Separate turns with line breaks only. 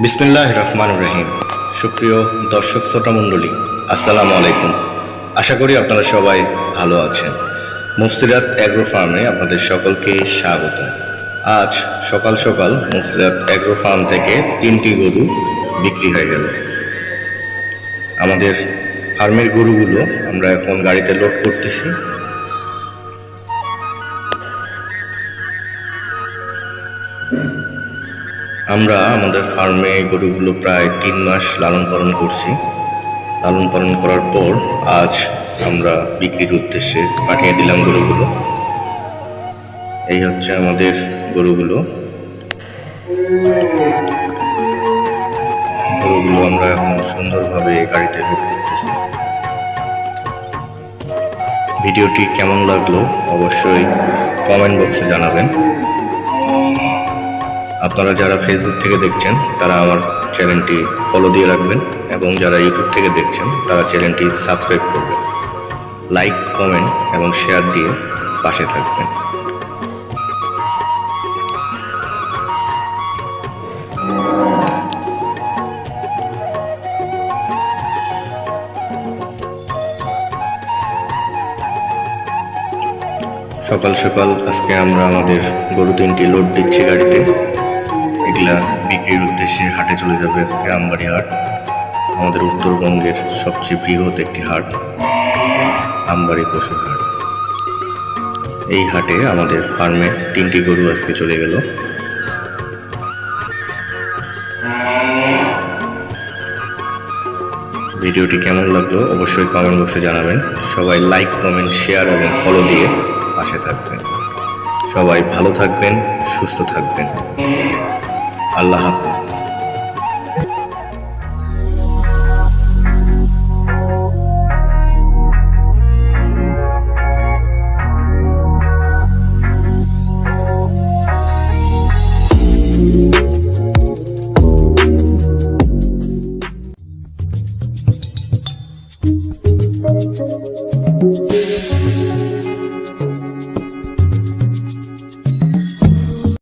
বিসমিল্লাহ রহমান রহিম সুপ্রিয় দর্শক শ্রোতা মণ্ডলী, আসসালামু আলাইকুম। আশা করি আপনারা সবাই ভালো আছেন। মুফসিরাত অ্যাগ্রো ফার্মে আপনাদের সকলকে স্বাগত। আজ সকাল সকাল মুফসিরাত অ্যাগ্রো ফার্ম থেকে তিনটি গরু বিক্রি হয়ে গেল। আমাদের ফার্মের গরুগুলো আমরা এখন গাড়িতে লোড করতেছি। আমরা আমাদের ফার্মে গরুগুলো প্রায় তিন মাস লালন পালন করছি। লালন পালন করার পর আজ আমরা বিক্রির উদ্দেশ্যে পাঠিয়ে দিলাম গরুগুলো। এই হচ্ছে আমাদের গরুগুলো। গরুগুলো আমরা এখন সুন্দরভাবে গাড়িতে লোড করতেছি। ভিডিওটি কেমন লাগল অবশ্যই কমেন্ট বক্সে জানাবেন। আপনারা যারা ফেসবুক থেকে দেখছেন, তারা আমার চ্যানেলটি ফলো দিয়ে রাখবেন এবং যারা ইউটিউব থেকে দেখছেন, তারা চ্যানেলটি সাবস্ক্রাইব করবেন। লাইক কমেন্ট এবং শেয়ার দিয়ে পাশে থাকবেন। সকাল সকাল আজকে আমরা আমাদের গরু তিনটি লোড দিচ্ছি গাড়িতে। এগুলা বিক্রির উদ্দেশ্যে হাটে চলে যাবে আজকে আমবাড়ি হাট। আমাদের উত্তরবঙ্গের সবচেয়ে বৃহৎ একটি হাট, আমবাড়ি পশু হাট। এই হাটে আমাদের ফার্মের তিনটি গরু আজকে চলে গেল। ভিডিওটি কেমন লাগল অবশ্যই কমেন্ট বক্সে জানাবেন। সবাই লাইক কমেন্ট শেয়ার এবং ফলো দিয়ে পাশে থাকবেন। সবাই ভালো থাকবেন, সুস্থ থাকবেন। আল্লাহ হাফেজ।